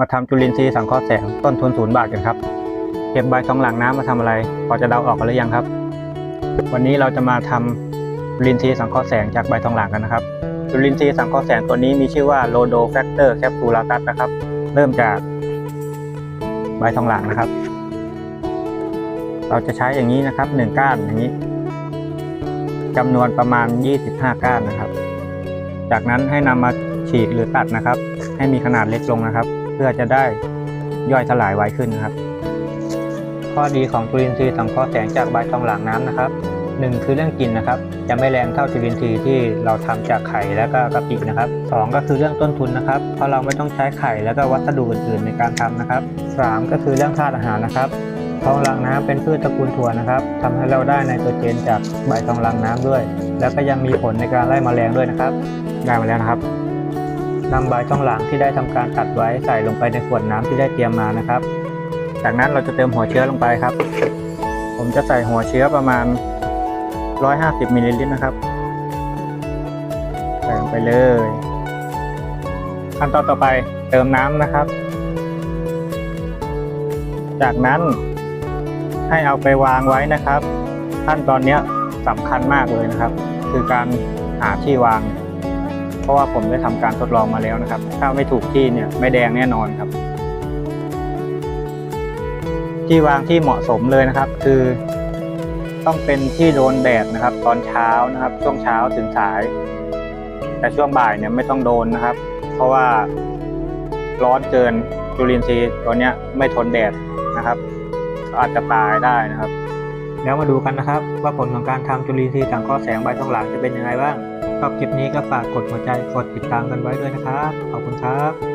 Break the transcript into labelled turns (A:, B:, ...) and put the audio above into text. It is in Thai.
A: มาทำจุลินทรีย์สังเคราะห์แสงต้นทุนศูนย์บาทกันครับ เก็บใบทองหลังน้ำมาทำอะไรพอจะเดาออกกันหรือยังครับ วันนี้เราจะมาทำจุลินทรีย์สังเคราะห์แสงจากใบทองหลางกันนะครับ จุลินทรีย์สังเคราะห์แสงตัวนี้มีชื่อว่าโลโดแฟกเตอร์แคปซูลาตัสนะครับ เริ่มจากใบทองหลางนะครับ เราจะใช้อย่างนี้นะครับหนึ่งก้านอย่างนี้จำนวนประมาณ 25 ก้านนะครับ จากนั้นให้นำมาฉีกหรือตัดนะครับ ให้มีขนาดเล็กลงนะครับ เพื่อจะได้ย่อยสลายไวขึ้นนะครับ ข้อดีของจุลินทรีย์สังเคราะห์แสงจากใบทองหลางน้ำนะครับหนึ่งคือเรื่องกลิ่นนะครับ จะไม่แรงเท่าจุลินทรีย์ที่เราทำจากไข่และก็กะปินะครับสองก็คือเรื่องต้นทุนนะครับเพราะเราไม่ต้องใช้ไข่และก็วัสดุอื่นๆในการทำนะครับสามก็คือเรื่องธาตุอาหารนะครับทองหลางน้ำเป็นพืชตระกูลถั่วนะครับทำให้เราได้ไนโตรเจนจากใบทองหลางน้ำด้วย แล้วก็ยังมีผลในการไล่แมลงด้วยนะครับ ได้มาแล้วนะครับ นำใบทองหลางที่ได้ทำการตัดไว้ใส่ลงไปในขวดน้ำที่ได้เตรียมมานะครับ จากนั้นเราจะเติมหัวเชื้อลงไปครับ ผมจะใส่หัวเชื้อประมาณ 150มิลลิลิตรนะครับ ใส่ลงไปเลย ขั้นตอนต่อไปเติมน้ำนะครับ จากนั้นให้เอาไปวางไว้นะครับ ขั้นตอนนี้สำคัญมากเลยนะครับ คือการหาที่วาง ราะว่าผมได้ทำการทดลองมาแล้วนะครับ ถ้าไม่ถูกที่เนี่ยไม่แดงแน่นอนครับ ที่วางที่เหมาะสมเลยนะครับ คือ ต้องเป็นที่โดนแดดนะครับ ตอนเช้านะครับ ช่วงเช้าถึงสาย แต่ช่วงบ่ายเนี่ยไม่ต้องโดนนะครับ เพราะว่าร้อนเกินจุลินทรีย์ตัวเนี้ยไม่ทนแดดนะครับ อาจจะตายได้นะครับ แล้วมาดูกันนะครับ ว่าผลของการทำจุลินทรีย์สังเคราะห์แสงใบทองหลางจะเป็นยังไงบ้างชอบคลิปนี้ก็ฝากกดหัวใจกดติดตามกันไว้ด้วยนะครับขอบคุณครับ